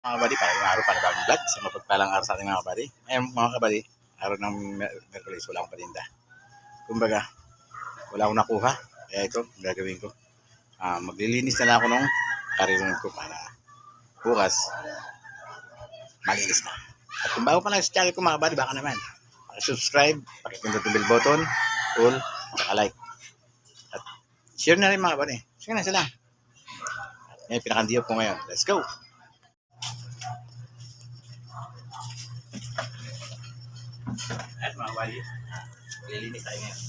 Mga kabady, parang araw para bagong vlog. Sa mapagpalang araw sa ating mga kabady. Ngayon mga kabady, araw ng Mer- Merkulis, wala akong paninda. Kumbaga, wala akong nakuha. Kaya ito, gagawin ko. Ah, maglilinis na lang ako nung kariron ko para bukas, malinis na. At kung bago pa lang sa channel ko mga kabady, baka naman, subscribe, pakipindot yung bell button, all, saka like. At share na rin mga kabady. Sige na sila. Yan yung pinakandiyop ko ngayon. Let's go! At mga kabady, lilinis tayo ngayon.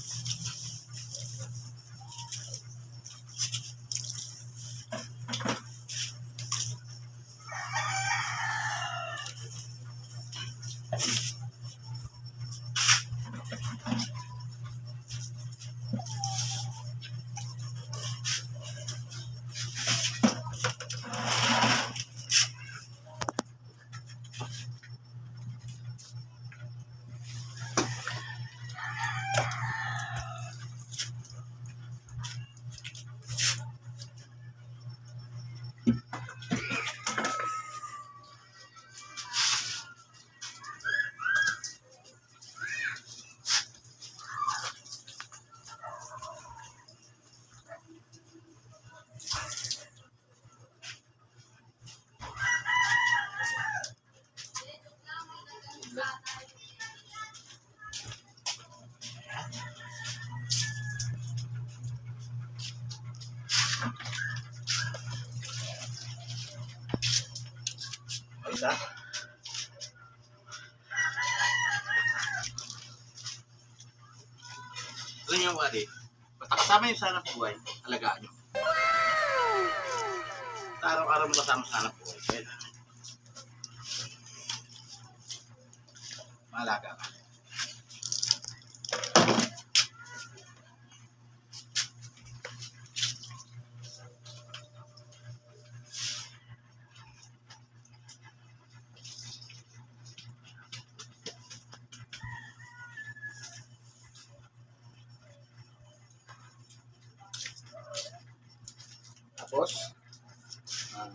Isa. Niyo mga di, basta kasama yung sana buhay, alagaan niyo. Sa araw-araw mo kasama sa hanap buhay, kailangan. Malaga ka. Tapos, ah,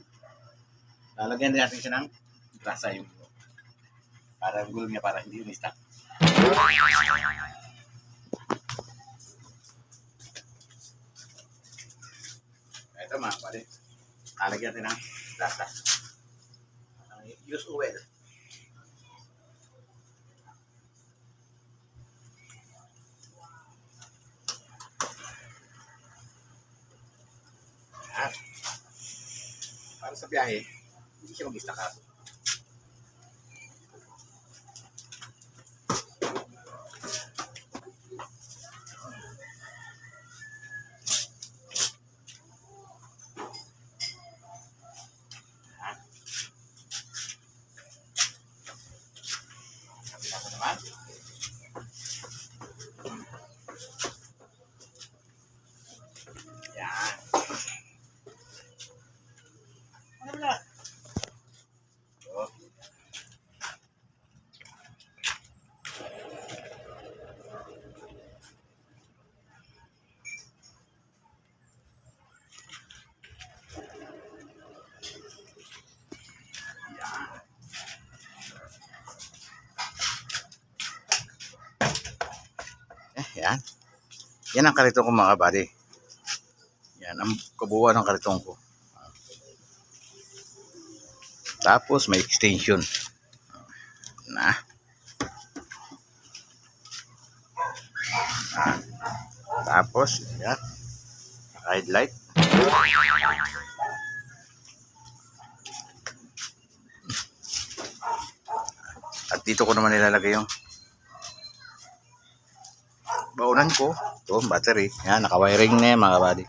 lalagyan din natin siya ng grasa yung para ang gulong niya para hindi yung stuck. Ito mga pare, lalagyan natin ng. Ah, Use oil. Para sa biyahe, hindi siya mag-istakap. Yan. Yan ang kariton ko mga kabady. Yan ang kabuuan ng kariton ko. Tapos may extension. Na. Ah. Tapos, yan. Headlight. At dito ko naman nilalagay yung baunan ko. Ito, battery. Yan, naka-wiring na yan mga buddy.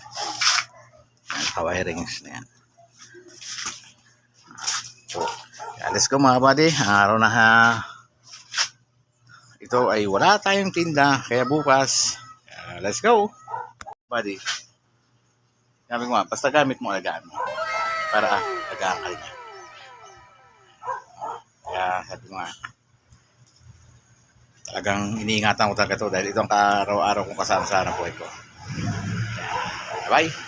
Yan, naka-wirings na yan. So, let's go mga buddy. Araw na ha. Ito ay wala tayong tinda. Kaya bukas, uh, let's go. Buddy. Ko nga, basta gamit mo, alagaan mo. Para ah, alagaan ka niya. Kaya sabi ko nga, talagang iniingatan ko talaga to dahil ito ang araw-araw kong kasama sa buhay ko. Bye!